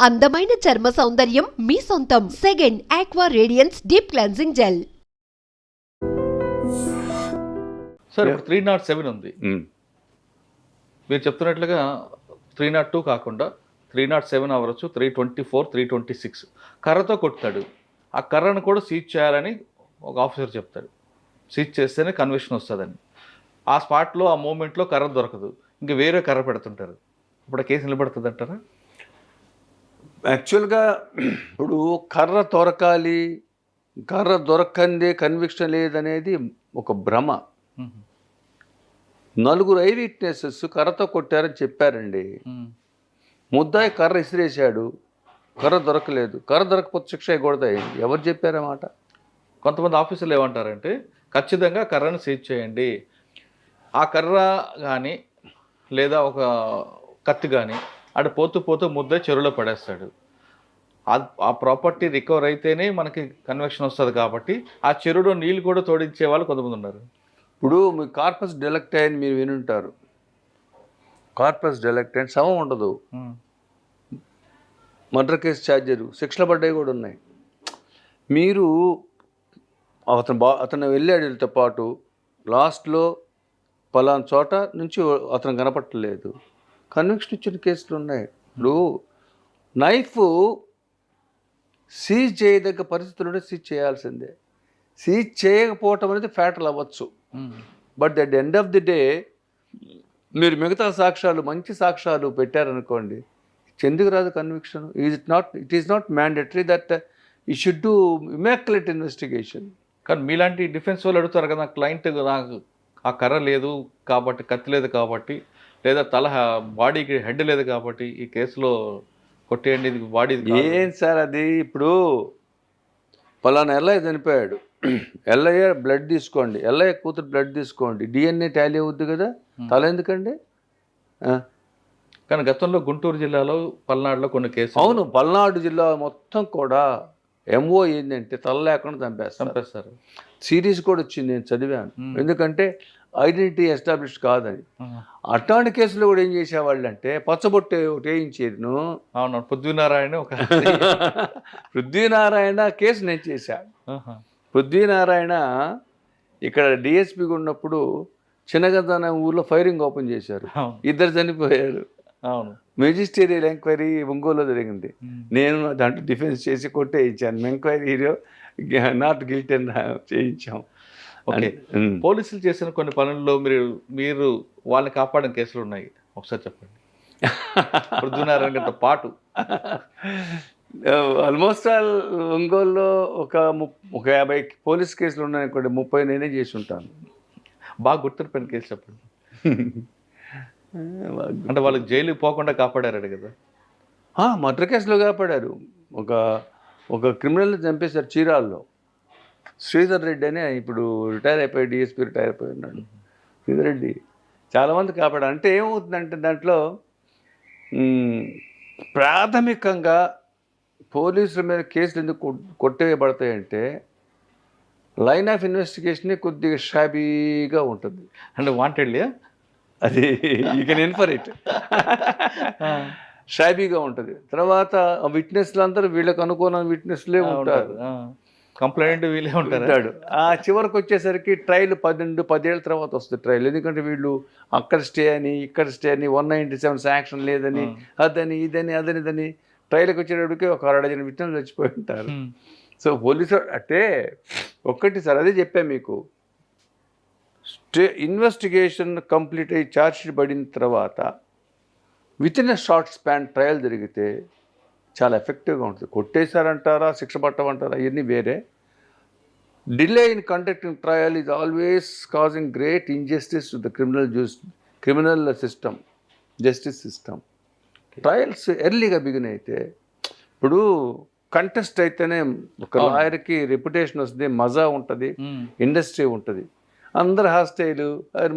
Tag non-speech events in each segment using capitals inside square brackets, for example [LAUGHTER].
అందమైన చర్మ సౌందర్యం మీ సొంతం. Second aqua radiance deep cleansing gel sir ఇప్పుడు త్రీ నాట్ సెవెన్ ఉంది. ఉమ్. మీరు చెప్తున్నట్లుగా త్రీ నాట్ టూ కాకుండా త్రీ నాట్ సెవెన్ అవ్వచ్చు three twenty four three twenty six కర్రతో కొడతాడు. ఆ కర్రను కూడా సీజ్ చేయాలని ఒక ఆఫీసర్ చెప్తాడు. సీజ్ చేస్తేనే కన్విక్షన్ వస్తుందని. ఆ స్పాట్లో ఆ మూమెంట్లో కర్ర దొరకదు. ఇంకా వేరే కర్ర పెడుతుంటారు. ఇప్పుడు కేసు నిలబడుతుంది అంటారా యాక్చువల్గా ఇప్పుడు కర్ర దొరకాలి కర్ర దొరకందే కన్విక్షన్ లేదనేది ఒక భ్రమ. నలుగురు ఐ విట్నెసెస్ కర్రతో కొట్టారని చెప్పారండి. ముద్దాయి కర్ర ఇసిరేశాడు కర్ర దొరకలేదు. కర్ర దొరకపోతే శిక్ష వేయకూడదు ఎవరు చెప్పారన్నమాట? కొంతమంది ఆఫీసర్లు ఏమంటారంటే ఖచ్చితంగా కర్రను సీజ్ చేయండి. ఆ కర్ర కానీ లేదా ఒక కత్తి కానీ ఆడ పోతూ పోతూ ముద్ద చెరువులో పడేస్తాడు. ఆ- ప్రాపర్టీ రికవర్ అయితేనే మనకి కన్వెక్షన్ వస్తుంది కాబట్టి ఆ చెరువులో నీళ్ళు కూడా తోడించే వాళ్ళు కొంతమంది ఉన్నారు. ఇప్పుడు మీ కార్పస్ డెలెక్ట్ అని మీరు వినుంటారు. కార్పస్ డెలెక్ట్ అని శవం ఉండదు. మర్డర్ కేసు ఛార్జరు శిక్షలు పడ్డాయి కూడా ఉన్నాయి. మీరు అతను బా అతను వెళ్ళాడితో పాటు లాస్ట్లో పలానా చోట నుంచి అతను కనపట్టలేదు కన్విక్షన్ ఇచ్చిన కేసులు ఉన్నాయి. ఇప్పుడు నైఫ్ సీజ్ చేయదగ్గ పరిస్థితులు సీజ్ చేయాల్సిందే. సీజ్ చేయకపోవటం అనేది ఫ్యాటల్ అవ్వచ్చు. But at end of the day మీరు మిగతా సాక్ష్యాలు మంచి సాక్ష్యాలు పెట్టారనుకోండి ఎందుకు రాదు conviction is it not it is not mandatory that he should do immaculate investigation కానీ మీలాంటి డిఫెన్స్ వాళ్ళు అడుగుతారు కదా క్లయింట్ నాకు ఆ కర్ర లేదు కాబట్టి కత్తి లేదు కాబట్టి లేదా తల బాడీకి హెడ్ లేదు కాబట్టి ఈ కేసులో కొట్టేయండి ఇది బాడీ ఏం సార్ అది? ఇప్పుడు పలానా ఎల్లయ్య చనిపోయాడు. ఎల్లయ్య బ్లడ్ తీసుకోండి. ఎల్లయ్య కూతురు బ్లడ్ తీసుకోండి. డిఎన్ఏ టాలీ అవుద్ది కదా? తల ఎందుకండి? కానీ గతంలో గుంటూరు జిల్లాలో పల్నాడులో కొన్ని కేసులు. అవును పల్నాడు జిల్లా మొత్తం కూడా ఎంఓ ఏంటంటే తల లేకుండా చంపేస్తాం చంపేస్తారు. సిరీస్ కూడా వచ్చింది నేను చదివాను. ఎందుకంటే ఐడెంటిటీ ఎస్టాబ్లిష్ కాదని. అట్లాంటి కేసులో కూడా ఏం చేసేవాళ్ళు అంటే పచ్చబొట్టు ఒకటి వేయించేది అవును పృథ్వీనారాయణ ఒక [LAUGHS] పృథ్వీనారాయణ కేసు నేను చేశాను. పృథ్వీనారాయణ ఇక్కడ డిఎస్పీగా ఉన్నప్పుడు చిన్నగద్దాన ఊర్లో ఫైరింగ్ ఓపెన్ చేశారు. ఇద్దరు చనిపోయారు. అవును. మెజిస్టేరియల్ ఎంక్వైరీ ఒంగోలులో జరిగింది. నేను దాంట్లో డిఫెన్స్ చేసి కొట్టే ఇచ్చాను ఎంక్వైరీలో నాట్ గిల్ట్ అని చేయించాం. ఓకే. పోలీసులు చేసిన కొన్ని పనుల్లో మీరు మీరు వాళ్ళని కాపాడిన కేసులు ఉన్నాయి. ఒకసారి చెప్పండి. పృథ్వీనారాయణ గారితో పాటు. [LAUGHS] ఆల్మోస్ట్ ఆల్ ఒంగోలులో ఒక ము- ఒక యాభై పోలీస్ కేసులు ఉన్నాయనుకోండి ముప్పై నేనే చేసి ఉంటాను. బాగా గుర్తుపెట్టిన కేసు చెప్పండి. [LAUGHS] అంటే వాళ్ళకి జైలుకి పోకుండా కాపాడారట కదా. మర్డర్ కేసులో కాపాడారు. ఒక ఒక క్రిమినల్ని చంపేశారు చీరాల్లో. శ్రీధర్ రెడ్డి అని ఇప్పుడు రిటైర్ అయిపోయి డిఎస్పీ రిటైర్ అయిపోయి ఉన్నాడు. శ్రీధర్ రెడ్డి చాలామంది కాపాడారు. అంటే ఏమవుతుందంటే దాంట్లో ప్రాథమికంగా పోలీసుల మీద కేసులు ఎందుకు కొట్- కొట్టేయబడతాయంటే లైన్ ఆఫ్ ఇన్వెస్టిగేషన్ కొద్దిగా షాబీగా ఉంటుంది. అంటే వాంటెడ్లీ అది యూ కెన్ ఇన్ఫర్ ఇట్ షాబీగా ఉంటుంది. తర్వాత విట్నెస్లు అందరూ వీళ్ళకి అనుకున్న విట్నెస్లే ఉంటారు. కంప్లైంట్ వీళ్ళే ఉంటారు? ఉంటాడు. ఆ చివరికి వచ్చేసరికి ట్రైల్ పన్నెండు పదేళ్ళ తర్వాత వస్తుంది ట్రైల్ ఎందుకంటే వీళ్ళు అక్కడ స్టే అని ఇక్కడ స్టే అని వన్ నైంటీ సెవెన్ శాంక్షన్ లేదని అదని ఇదని అదని ఇదని ట్రైల్కి వచ్చేటప్పటికి ఒక అరడజన విట్నెస్ చచ్చిపోయి ఉంటారు సో పోలీసు అంటే ఒక్కటి సార్ అదే చెప్పాను మీకు. స్టే ఇన్వెస్టిగేషన్ కంప్లీట్ అయ్యి ఛార్జ్ షీట్ పడిన తర్వాత with in a short span trial జరిగితే చాలా ఎఫెక్టివ్గా ఉంటుంది. కొట్టేశారంటారా శిక్ష పట్టమంటారా ఇవన్నీ వేరే. Delay in conducting trial is always causing great injustice to the criminal juice criminal system justice system trials ఎర్లీగా బిగిన్ అయితే ఇప్పుడు కంటెస్ట్ అయితేనే ఒక. లాయర్కి రెప్యుటేషన్ వస్తుంది మజా ఉంటుంది ఇండస్ట్రీ ఉంటుంది. అందరు హాస్టైలు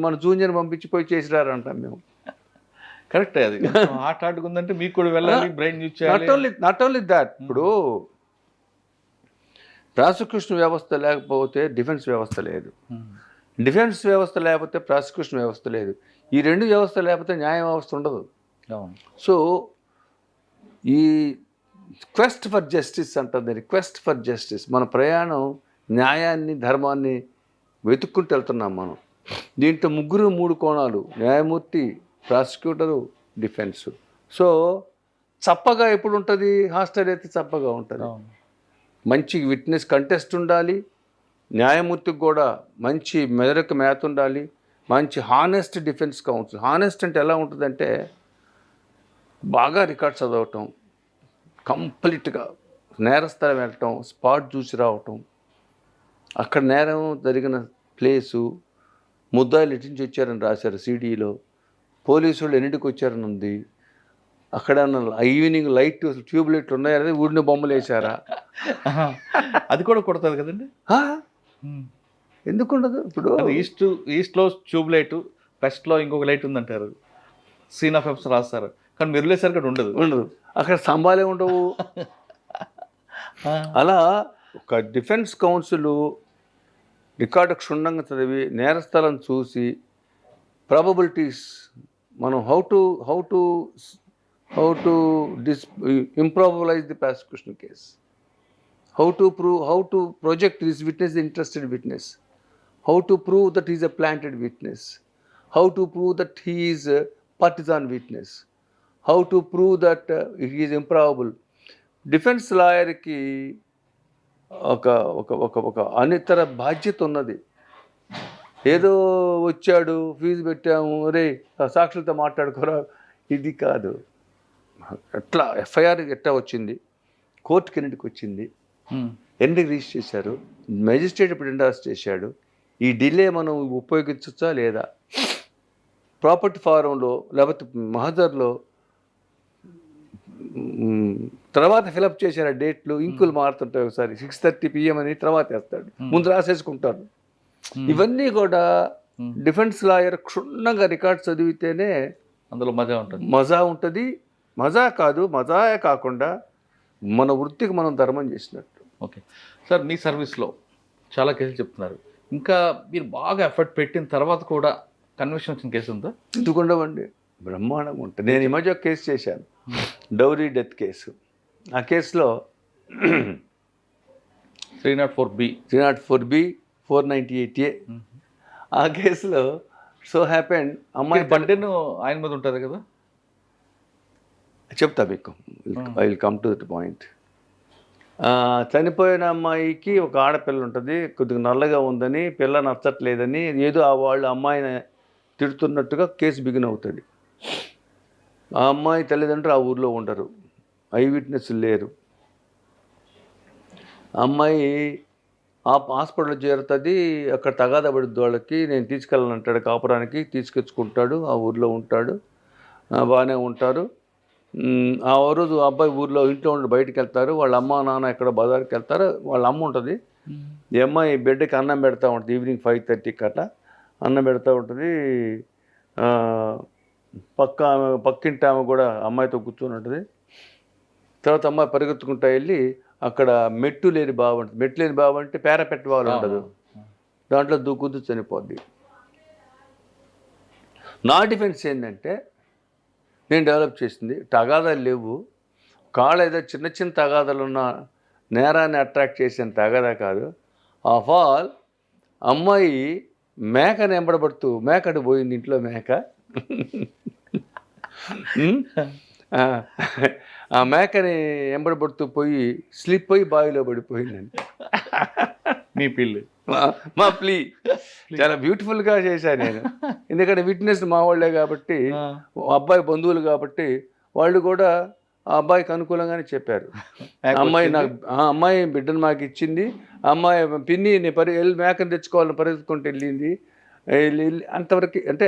మన జూనియర్ పంపించి పోయి చేసిరారంటాం మేము. కరెక్ట్ అది. హార్ట్ ఉందంటే మీకు కూడా వెళ్ళాలి brain use not only not only that ఇప్పుడు ప్రాసిక్యూషన్ వ్యవస్థ లేకపోతే డిఫెన్స్ వ్యవస్థ లేదు. డిఫెన్స్ వ్యవస్థ లేకపోతే ప్రాసిక్యూషన్ వ్యవస్థ లేదు. ఈ రెండు వ్యవస్థ లేకపోతే న్యాయ వ్యవస్థ ఉండదు. సో ఈ క్వెస్ట్ ఫర్ జస్టిస్ అంటుంది రిక్వెస్ట్ ఫర్ జస్టిస్ మన ప్రయాణం న్యాయాన్ని ధర్మాన్ని వెతుక్కుంటూ వెళ్తున్నాం మనం. దీంట్లో ముగ్గురు మూడు కోణాలు. న్యాయమూర్తి ప్రాసిక్యూటరు డిఫెన్స్. సో చప్పగా ఎప్పుడు ఉంటుంది హాస్టల్ అయితే చప్పగా ఉంటుంది. మంచి విట్నెస్ కంటెస్ట్ ఉండాలి. న్యాయమూర్తికి కూడా మంచి మెదడుకు మేత ఉండాలి. మంచి హానెస్ట్ డిఫెన్స్ కౌన్సిల్. హానెస్ట్ అంటే ఎలా ఉంటుందంటే బాగా రికార్డ్ చదవటం కంప్లీట్గా నేరస్థలం వెళ్ళటం స్పాట్ చూసి రావటం. అక్కడ నేరం జరిగిన ప్లేసు ముద్దాయిలు ఎటు నుంచి వచ్చారని రాశారు సీడీలో. పోలీసు వాళ్ళు ఎన్నింటికి వచ్చారని ఉంది అక్కడ ఈవినింగ్ లైట్ ట్యూబ్ లైట్లు ఉన్నాయని ఊడిన బొమ్మలు వేశారా? అది కూడా కొడుతుంది కదండి? ఎందుకు ఉండదు? ఇప్పుడు ఈస్ట్ ఈస్ట్లో ట్యూబ్ లైట్ వెస్ట్లో ఇంకొక లైట్ ఉందంటారు. సీన్ ఆఫ్ ఎఫ్స్ రాస్తారు. కానీ మీరు వెళ్ళేసరికి అక్కడ ఉండదు. ఉండదు. అక్కడ స్తంభాలే ఉండవు. అలా ఒక డిఫెన్స్ కౌన్సిల్ రికార్డు క్షుణ్ణంగా చదివి నేరస్థలం చూసి ప్రాబబిలిటీస్ మనం how to how to how to dis improbabilise the prosecution case how to prove how to project this witness the interested witness how to prove that is a planted witness how to prove that he is partisan witness how to prove that it is improbable defence లాయర్కి ఒక ఒక ఒక ఒక అనితర బాధ్యత ఉన్నది. ఏదో వచ్చాడు fee పెట్టాము రే సాక్షులతో మాట్లాడుకోరా? ఇది కాదు. ఎట్లా ఎఫ్ఐఆర్ ఎట్లా వచ్చింది? కోర్టుకి ఎన్నిటికి వచ్చింది? ఎన్నిటికి రిజిస్టర్ చేశారు? మెజిస్ట్రేట్ ఇప్పుడు ఎండార్స్ చేశాడు. ఈ డిలే మనం ఉపయోగించవచ్చా లేదా? ప్రాపర్టీ ఫారంలో లేకపోతే మహజర్లో మ్, తర్వాత ఫిలప్ చేశారు ఆ డేట్లు ఇంకులు మారుతుంటాయి ఒకసారి. సిక్స్ థర్టీ పిఎం అని తర్వాత వేస్తాడు. ముందు రాసేసుకుంటారు. ఇవన్నీ కూడా డిఫెన్స్ లాయర్ క్షుణ్ణంగా రికార్డ్ చదివితేనే అందులో మజా ఉంటుంది. మజా ఉంటుంది. మజా కాదు మజాయే కాకుండా మన వృత్తికి మనం ధర్మం చేసినట్టు. ఓకే. సార్ మీ సర్వీస్లో చాలా కేసులు చెప్తున్నారు. ఇంకా మీరు బాగా ఎఫర్ట్ పెట్టిన తర్వాత కూడా కన్విక్షన్ వచ్చిన కేసు ఉందా? ఎందుకు ఉండవండి బ్రహ్మాండంగా ఉంటుంది. నేను ఈ మధ్య ఒక కేసు చేశాను. Dowry death case. ఆ కేసులో three nought four B. Three nought four B four ninety eight A. ఆ కేసులో సో హ్యాపెండ్ అమ్మాయి బర్త్డేను ఆయన మీద ఉంటుంది కదా? చెప్తా మీకు. I will come to that point చనిపోయిన అమ్మాయికి ఒక ఆడపిల్ల ఉంటుంది కొద్దిగా నల్లగా ఉందని పిల్ల నచ్చట్లేదని ఏదో ఆ వాళ్ళు అమ్మాయిని తిడుతున్నట్టుగా కేసు బిగిన్ అవుతుంది. ఆ అమ్మాయి తల్లిదండ్రులు ఆ ఊర్లో ఉండరు ఐ విట్నెస్ లేరు. అమ్మాయి ఆ హాస్పిటల్ చేరుతుంది అక్కడ తగాదా పడుద్ది వాళ్ళకి నేను తీసుకెళ్ళనంటాడు కాపురానికి తీసుకొచ్చుకుంటాడు ఆ ఊర్లో ఉంటాడు బాగానే ఉంటారు. ఆ రోజు అబ్బాయి ఊర్లో ఇంట్లో ఉండి బయటికి వెళ్తారు వాళ్ళ అమ్మ నాన్న ఎక్కడ బజార్కి వెళ్తారు వాళ్ళ అమ్మ ఉంటుంది. ఈ అమ్మాయి బిడ్డకి అన్నం పెడతా ఉంటుంది ఈవినింగ్ ఫైవ్ థర్టీకి అట్లా అన్నం పెడతా ఉంటుంది. పక్క ఆమె పక్కింటి ఆమె కూడా అమ్మాయితో కూర్చొని ఉంటుంది. తర్వాత అమ్మాయి పరిగెత్తుకుంటా వెళ్ళి అక్కడ మెట్టు లేని బావ ఉంటుంది. మెట్టు లేని బావ అంటే పేరపెట్ట వాళ్ళు ఉండదు. దాంట్లో దూకుతూ చనిపోద్ది. నా డిఫెన్స్ ఏంటంటే నేను డెవలప్ చేసింది తగాదాలు లేవు. కాళ్ళ ఏదో చిన్న చిన్న తగాదాలు ఉన్న నేరాన్ని అట్రాక్ట్ చేసిన తగాదా కాదు. ఆఫ్ ఆల్ అమ్మాయి మేకని ఎంబడబడుతూ మేకటి పోయింది ఇంట్లో మేక? [LAUGHS] ఆ, మేకని ఎంబడబడుతూ పోయి స్లిప్ అయి బావిలో పడిపోయిందండి మీ పిల్లి. మా- ప్లీ. చాలా బ్యూటిఫుల్గా చేశాను నేను. ఎందుకంటే విట్నెస్ మా వాళ్ళే కాబట్టి అబ్బాయి బంధువులు కాబట్టి వాళ్ళు కూడా ఆ అబ్బాయికి అనుకూలంగానే చెప్పారు. అమ్మాయి నాకు ఆ అమ్మాయి బిడ్డను మాకు ఇచ్చింది. అమ్మాయి పిన్ని నేను పరి వెళ్ళి మేకను తెచ్చుకోవాలని పరిగెత్తుకుంటూ వెళ్ళింది. వెళ్ళి అంతవరకు అంటే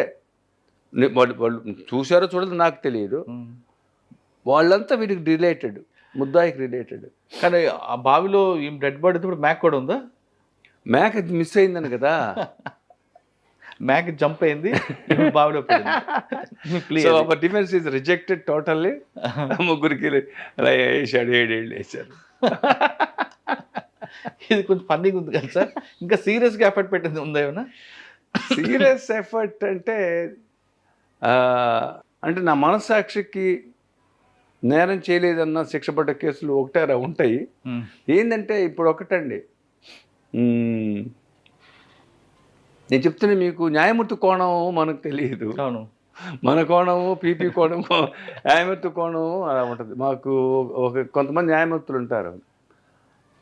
వాళ్ళు వాళ్ళు చూశారో చూడదు నాకు తెలియదు. వాళ్ళంతా వీడికి రిలేటెడ్ ముద్దాయికి రిలేటెడ్ కానీ ఆ బావిలో ఈ డెడ్ బాడీ ఇప్పుడు మ్యాక్ కూడా ఉందా? మేక మిస్ అయిందని కదా. [LAUGHS] మ్యాక్ జంప్ అయింది బావిలో డిఫెన్స్ ఈజ్ రిజెక్టెడ్ టోటల్లీ ముగ్గురికి అలా వేసాడు ఏడేళ్ళు వేసారు [LAUGHS] ఇది కొంచెం ఫన్నీగా ఉంది కదా సార్. ఇంకా సీరియస్గా ఎఫర్ట్ పెట్టింది ఉందా ఏమైనా సీరియస్ ఎఫర్ట్ అంటే అంటే నా మనస్సాక్షికి నేరం చేయలేదన్న శిక్ష పడ్డ కేసులు ఒకటారా ఉంటాయి. ఏంటంటే ఇప్పుడు ఒకటండి. నేను చెప్తున్నా మీకు న్యాయమూర్తి కోణం మనకు తెలియదు. అవును. మన కోణము పీపీ కోణము న్యాయమూర్తి కోణము అలా ఉంటుంది. మాకు ఒక కొంతమంది న్యాయమూర్తులు ఉంటారు.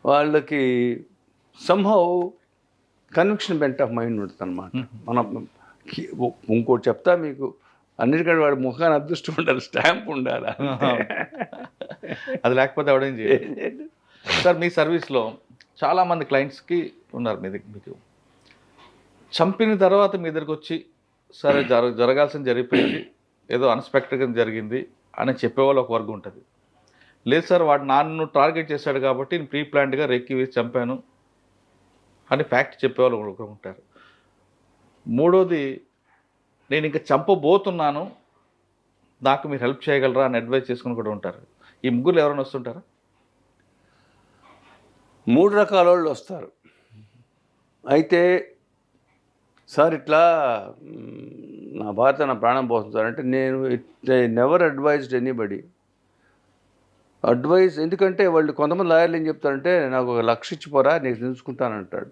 వాళ్ళకి somehow conviction bent of mind ఉంటుంది అనమాట మన ఇంకోటి చెప్తా మీకు. అన్నిటికంటే వాడి ముఖాన్ని అదృష్టం ఉండాలి స్టాంప్ ఉండాలి అది లేకపోతే ఎవడేం చేయదు సార్ మీ సర్వీస్లో చాలామంది క్లయింట్స్కి ఉన్నారు మీ దగ్గర మీకు. చంపిన తర్వాత మీ దగ్గరికి వచ్చి సరే జర జరగాల్సింది జరిగిపోయింది ఏదో అన్ఎక్స్పెక్టెడ్గా జరిగింది అని చెప్పేవాళ్ళు ఒక వర్గం ఉంటుంది. లేదు సార్ వాడు నన్ను టార్గెట్ చేశాడు కాబట్టి నేను ప్రీ ప్లాన్డ్గా రెక్కి వేసి చంపాను అని ఫ్యాక్ట్ చెప్పేవాళ్ళు ఒకరు ఉంటారు. మూడోది నేను ఇంకా చంపబోతున్నాను నాకు మీరు హెల్ప్ చేయగలరా అని అడ్వైస్ చేసుకుని కూడా ఉంటారు. ఈ ముగ్గురు ఎవరైనా వస్తుంటారా? మూడు రకాల వాళ్ళు వస్తారు. అయితే సార్ ఇట్లా నా భార్య నా ప్రాణం పోతుంది సార్ అంటే నేను it I never advised anybody advice ఎందుకంటే వాళ్ళు కొంతమంది లాయర్లు ఏం చెప్తారంటే నాకు ఒక లక్ష ఇచ్చిపోరా నేను తెలుసుకుంటానంటాడు.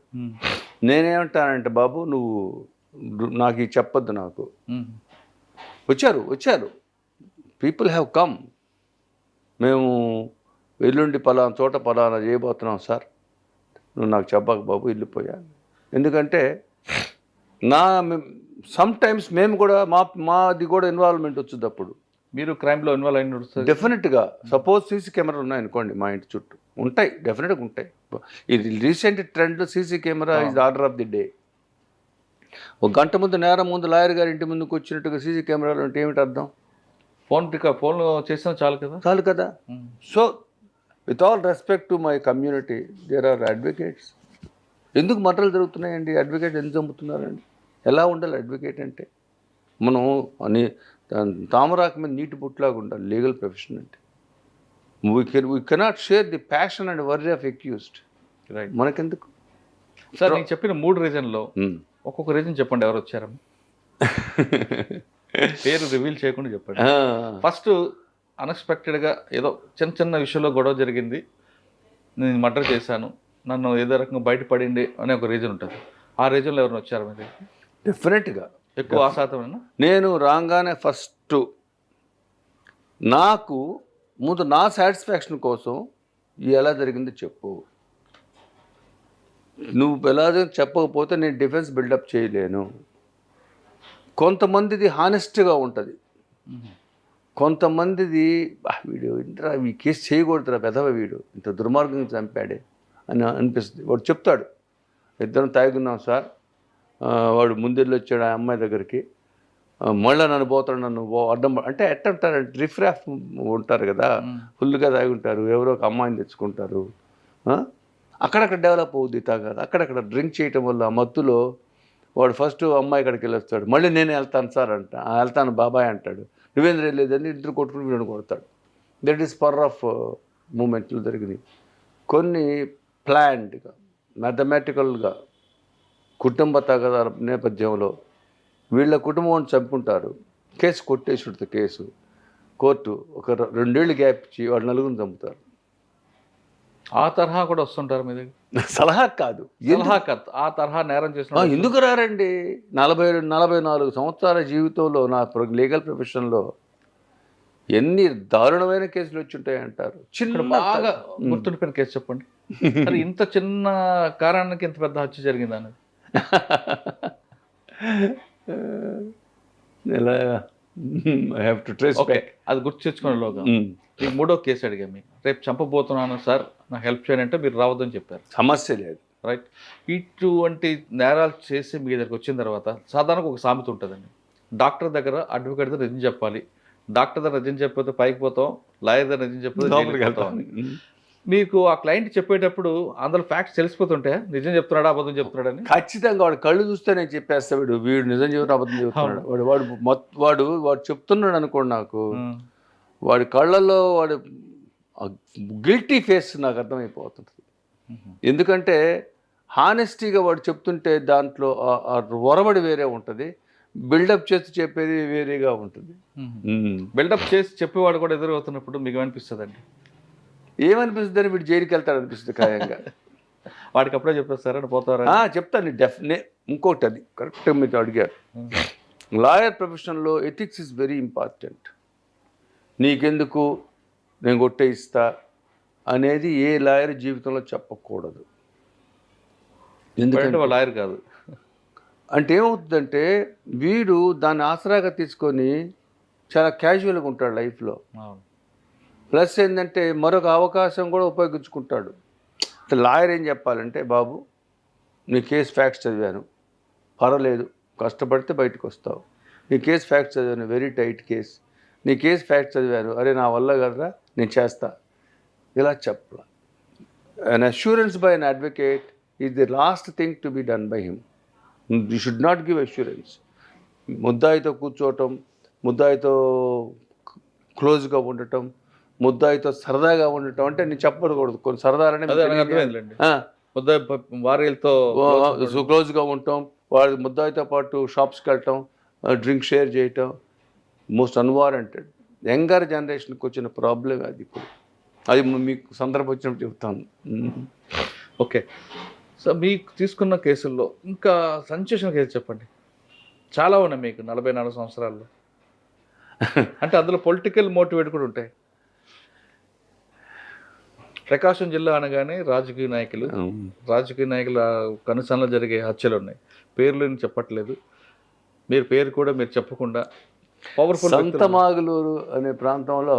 నేనేమంటానంటే బాబు నువ్వు నాకు ఇది చెప్పొద్దు నాకు. వచ్చారు వచ్చారు. People have come. మేము ఎల్లుండి పలానా చోట పలానా చేయబోతున్నాం సార్. నువ్వు నాకు చెప్పక బాబు వెళ్ళిపోయా ఎందుకంటే నా సమ్ టైమ్స్ మేము కూడా మా మాది కూడా ఇన్వాల్వ్మెంట్ వచ్చింది అప్పుడు. మీరు క్రైమ్లో ఇన్వాల్వ్ అయిన డెఫినెట్గా సపోజ్ సీసీ కెమెరా ఉన్నాయనుకోండి మా ఇంటి చుట్టూ. ఉంటాయి డెఫినెట్గా ఉంటాయి. ఇది recent trend CC camera is order of the day ఒక గంట ముందు నేరం ముందు లాయర్ గారి ఇంటి ముందుకు వచ్చినట్టుగా సీసీ కెమెరాలు అంటే ఏమిటి అర్థం? ఫోన్ పిక్ ఫోన్ చేసినా చాలు కదా? చాలు కదా? So with all respect to my community there are advocates ఎందుకు మటలు జరుగుతున్నాయండి? అడ్వకేట్ ఎందుకు చంపుతున్నారండి? ఎలా ఉండాలి అడ్వకేట్ అంటే? మనం అని తామరాకు మీద నీటి బుట్లాగా ఉండాలి లీగల్ ప్రొఫెషన్ అంటే. We can we cannot share the passion and worry of accused right మనకెందుకు? సార్ నేను చెప్పిన మూడు రీజన్లో. ఒక్కొక్క రీజన్ చెప్పండి ఎవరు వచ్చారని పేరు రివీల్ చేయకుండా చెప్పండి. ఫస్ట్ అన్ఎక్స్పెక్టెడ్గా ఏదో చిన్న చిన్న విషయంలో గొడవ జరిగింది. నేను మర్డర్ చేశాను. నన్ను ఏదో రకంగా బయటపడింది అనే ఒక రీజన్ ఉంటుంది. ఆ రీజన్లో ఎవరైనా వచ్చారు మీ దగ్గరికి? డెఫినెట్గా ఎక్కువ ఆ నేను రాగానే ఫస్ట్ నాకు ముందు నా సాటిస్ఫాక్షన్ కోసం ఎలా జరిగిందో చెప్పు. నువ్వు జరిగిందో చెప్పకపోతే నేను డిఫెన్స్ బిల్డప్ చేయలేను. కొంతమందిది హానెస్ట్గా ఉంటుంది. కొంతమందిది "బా, వీడు ఇంట్రా ఈ కేసు చేయకూడదురా పెదవ వీడు ఇంత దుర్మార్గంగా చంపాడే అని అనిపిస్తుంది. వాడు చెప్తాడు. ఇద్దరం తాగున్నాం సార్. వాడు ముందెళ్ళి వచ్చాడు ఆ అమ్మాయి దగ్గరికి. మళ్ళా నన్ను పోతాడు నన్ను అడ్డం అంటే ఎట్ట అంటారు రిఫ్రాఫ్ ఉంటారు కదా. ఫుల్గా తాగి ఉంటారు ఎవరో ఒక అమ్మాయిని తెచ్చుకుంటారు? అక్కడక్కడ డెవలప్ అవుద్ది తాగాదు. అక్కడక్కడ డ్రింక్ చేయటం వల్ల ఆ మత్తులో వాడు ఫస్ట్ అమ్మాయి ఇక్కడికి వెళ్ళొస్తాడు. మళ్ళీ నేనే వెళ్తాను సార్ అంట. వెళ్తాను బాబాయ్ అంటాడు. నువ్వేం లేదని ఇద్దరు కొట్టుకుని వీడిని కొడతాడు. దట్ ఈస్ పవర్ ఆఫ్ మూమెంట్లు జరిగింది. కొన్ని ప్లాన్డ్గా మ్యాథమెటికల్గా కుటుంబ తగదాల నేపథ్యంలో వీళ్ళ కుటుంబం చంపుకుంటారు. కేసు కొట్టేసి కేసు. కోర్టు ఒక రెండేళ్ళు గ్యాప్ ఇచ్చి వాళ్ళు నలుగురిని చంపుతారు. ఆ తరహా కూడా వస్తుంటారు మీ దగ్గర? సలహా కాదు. సలహా కత్ ఆ తరహా నేరం చేసిన ఎందుకు రారండి? నలభై నలభై నాలుగు సంవత్సరాల జీవితంలో నా లీగల్ ప్రొఫెషన్లో ఎన్ని దారుణమైన కేసులు వచ్చి ఉంటాయి అంటారు ఇక్కడ చిన్న బాగా గుర్తుండిపోయిన కేసు చెప్పండి. మరి ఇంత చిన్న కారణానికి ఇంత పెద్ద హత్య జరిగింది అనేది? హ్యావ్ టు ట్రేస్ అది గుర్తు తెచ్చుకునే లోగా. మూడో కేసు అడిగా మీకు రేపు చంపబోతున్నాను సార్. నాకు హెల్ప్ చేయండి అంటే మీరు రావద్దని చెప్పారు. సమస్య లేదు. రైట్ ఇటువంటి నేరాలు చేసి మీ దగ్గరకు వచ్చిన తర్వాత సాధారణంగా ఒక సామెత ఉంటుందండి. డాక్టర్ దగ్గర అడ్వకేట్ దగ్గర నిజం చెప్పాలి. డాక్టర్ దగ్గర నిజం చెప్పితే పైకి పోతాం లాయర్ దగ్గర నిజం చెప్పితే. మీకు ఆ క్లయింట్ చెప్పేటప్పుడు అందులో ఫ్యాక్ట్స్ తెలిసిపోతుంటాయా నిజం చెప్తున్నాడా అబద్ధం చెప్తున్నాడని? ఖచ్చితంగా వాడు కళ్ళు చూస్తే నేను చెప్పేస్తా వీడు వీడు నిజం చెబుతున్నా అబద్ధం చెబుతున్నాడు. వాడు వాడు మొత్- వాడు వాడు చెప్తున్నాడు అనుకోండి నాకు. వాడి కళ్ళల్లో వాడు గిల్టీ ఫేస్ నాకు అర్థమైపోతుంది ఎందుకంటే హానెస్టీగా వాడు చెప్తుంటే దాంట్లో ఒరబడి వేరే ఉంటుంది. బిల్డప్ చేస్తూ చెప్పేది వేరేగా ఉంటుంది. బిల్డప్ చేసి చెప్పేవాడు కూడా ఎదురవుతున్నప్పుడు మీకు అనిపిస్తుందండి ఏమనిపిస్తుంది అని వీడు జైలుకి వెళ్తాడు అనిపిస్తుంది ఖాయంగా. [LAUGHS] వాడికి అప్పుడే చెప్పేస్తారని పోతారా? చెప్తాను. డెఫినె ఇంకోటి అది కరెక్ట్గా మీరు అడిగారు. లాయర్ ప్రొఫెషన్లో ఎథిక్స్ ఇస్ వెరీ ఇంపార్టెంట్ నీకెందుకు నేను కొట్టేయిస్తా అనేది ఏ లాయర్ జీవితంలో చెప్పకూడదు. ఎందుకంటే వాళ్ళ లాయర్ కాదు. అంటే ఏమవుతుందంటే వీడు దాన్ని ఆసరాగా తీసుకొని చాలా క్యాజువల్గా ఉంటాడు లైఫ్లో. ప్లస్ ఏంటంటే మరొక అవకాశం కూడా ఉపయోగించుకుంటాడు. లాయర్ ఏం చెప్పాలంటే బాబు నీ కేసు ఫ్యాక్ట్స్ చదివాను. పర్వాలేదు కష్టపడితే బయటకు వస్తావు. నీ కేసు ఫ్యాక్ట్స్ చదివాను వెరీ టైట్ కేస్. నీ కేసు ఫ్యాక్ట్స్ చదివాను. అరే నా వల్ల కదరా. నేను చేస్తా. ఇలా చెప్పాల. An assurance by an advocate is the last thing to be done by him you should not give assurance ముద్దాయితో కూర్చోవటం ముద్దాయితో క్లోజ్గా ఉండటం ముద్దాయితో సరదాగా ఉండటం అంటే నేను చెప్పకూడదు. కొన్ని సరదాలనే అదే నాకు అర్థమైందిలేండి. ముద్ద వారితో క్లోజ్గా ఉండటం. వాడి ముద్దాయితో పాటు షాప్స్కి వెళ్ళటం డ్రింక్ షేర్ చేయటం మోస్ట్ అన్వారంటెడ్. యంగర్ జనరేషన్కి వచ్చిన ప్రాబ్లం అది ఇప్పుడు. అది మీకు సందర్భం వచ్చినప్పుడు చెప్తాను. ఓకే. సో మీకు తీసుకున్న కేసుల్లో ఇంకా సంచేషన్ కేసు చెప్పండి. చాలా ఉన్నాయి మీకు నలభై నాలుగు సంవత్సరాల్లో. అంటే అందులో పొలిటికల్ మోటివేట్ కూడా ఉంటాయి. ప్రకాశం జిల్లా అనగానే రాజకీయ నాయకులు రాజకీయ నాయకుల కనుసనలో జరిగే హత్యలు ఉన్నాయి. పేర్లు చెప్పట్లేదు. మీరు పేరు కూడా మీరు చెప్పకుండా పవర్ఫుల్ సంతమాగులూరు అనే ప్రాంతంలో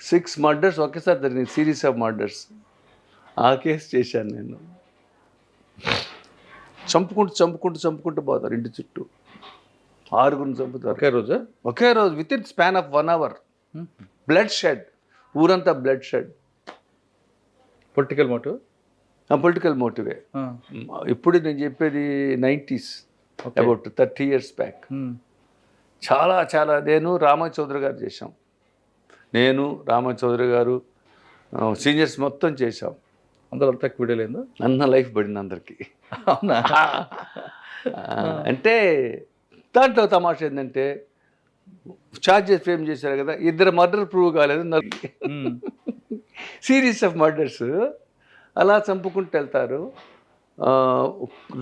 సిక్స్ మర్డర్స్ ఒకేసారి జరిగింది సిరీస్ ఆఫ్ మర్డర్స్ ఆ కేసు చేశాను నేను. చంపుకుంటూ చంపుకుంటూ చంపుకుంటూ పోతారు ఇంటి చుట్టూ. ఆరుగురిని చంపుతారు. ఒకే రోజా? ఒకే రోజు with in span of one hour bloodshed ఊరంతా bloodshed political motive political మోటివే ఇప్పుడు నేను చెప్పేది nineties about thirty years back చాలా చాలా నేను రామచౌదరి గారు చేశాం. నేను రామచౌదరి గారు సీనియర్స్ మొత్తం చేశాం. అందులో అంతా వీడియో లేదు అన్న లైఫ్ పడింది అందరికీ. అవునా? అంటే దాంట్లో తమాషా ఏంటంటే ఛార్జెస్ ఫ్రేమ్ చేశారు కదా ఇద్దరు మర్డర్ ప్రూవ్ కాలేదు. సిరీస్ ఆఫ్ మర్డర్స్ అలా చంపుకుంటూ వెళ్తారు.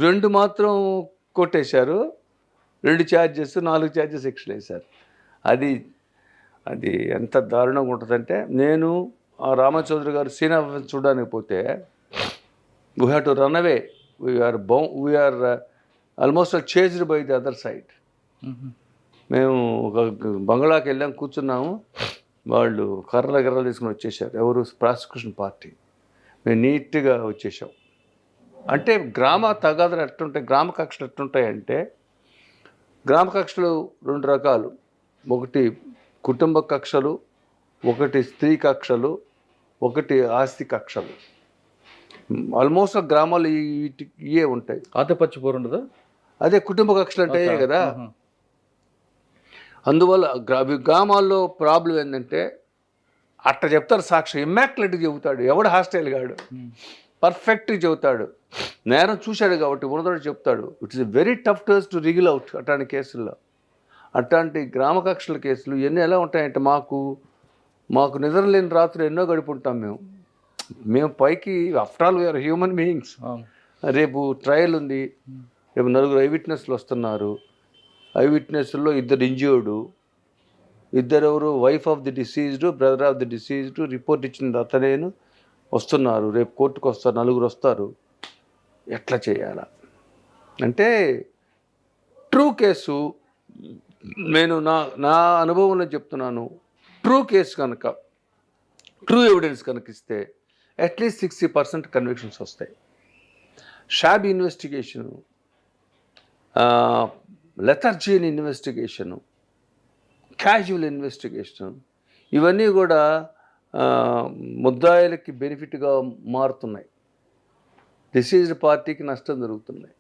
రెండు మాత్రం కొట్టేశారు. రెండు ఛార్జెస్ నాలుగు ఛార్జెస్ ఎక్స్ట్రా వేశారు అది అది ఎంత దారుణంగా ఉంటుందంటే నేను ఆ రామచౌదరి గారు సీన్ చూడడానికి పోతే we have to run away we're bow we're almost chased by the other side hmm. ఒక బంగ్లాకి వెళ్ళాం కూర్చున్నాము. వాళ్ళు కర్రల కర్రలు తీసుకుని వచ్చేసారు. ఎవరు? Prosecution party. మేము నీట్గా వచ్చేసాం. అంటే గ్రామ తగాదులు ఎట్టుంటాయి గ్రామ కక్షలు ఎట్టుంటాయి అంటే గ్రామ కక్షలు రెండు రకాలు. ఒకటి కుటుంబ కక్షలు ఒకటి స్త్రీ కక్షలు ఒకటి ఆస్తి కక్షలు. ఆల్మోస్ట్ గ్రామాలు ఇవే ఉంటాయి. ఆతపచ్చి పోరు ఉండదా? అదే కుటుంబ కక్షలు అంటే కదా. అందువల్ల గ్రా- గ్రామాల్లో ప్రాబ్లం ఏంటంటే అట్ట చెప్తారు సాక్షి ఇమ్మాక్యులేట్గా చెబుతాడు ఎవడు హాస్టైల్ గాడు. మ్మ్. పర్ఫెక్ట్గా చెబుతాడు. నేరం చూశాడు కాబట్టి ఉన్నదోడు చెప్తాడు. ఇట్ ఇస్ వెరీ టఫ్ టర్స్ టు రిగిల్ అవుట్ అట్లాంటి కేసుల్లో. అట్లాంటి గ్రామ కక్షల కేసులు ఇవన్నీ ఎలా ఉంటాయంటే మాకు మాకు నిద్ర లేని రాత్రి ఎన్నో గడుపుంటాం మేము. మేము పైకి after all we're human beings. రేపు ట్రయల్ ఉంది. రేపు నలుగురు ఐ విట్నెస్లు వస్తున్నారు. ఐ విట్నెస్లో ఇద్దరు ఇంజ్యూర్డు ఇద్దరు ఎవరు wife of the deceased brother of the deceased report ఇచ్చింది అతనేను. వస్తున్నారు రేపు కోర్టుకు వస్తారు నలుగురు వస్తారు. ఎట్లా చేయాలా? అంటే ట్రూ కేసు నేను నా నా అనుభవంలో చెప్తున్నాను. ట్రూ కేసు కనుక ట్రూ ఎవిడెన్స్ కనుక ఇస్తే at least sixty percent convictions వస్తాయి. Shaab investigation lethargic investigation casual investigation ఇవన్నీ కూడా ముద్దాయిలకి బెనిఫిట్గా మారుతున్నాయి. డిసీజ్డ్ పార్టీకి నష్టం జరుగుతున్నాయి.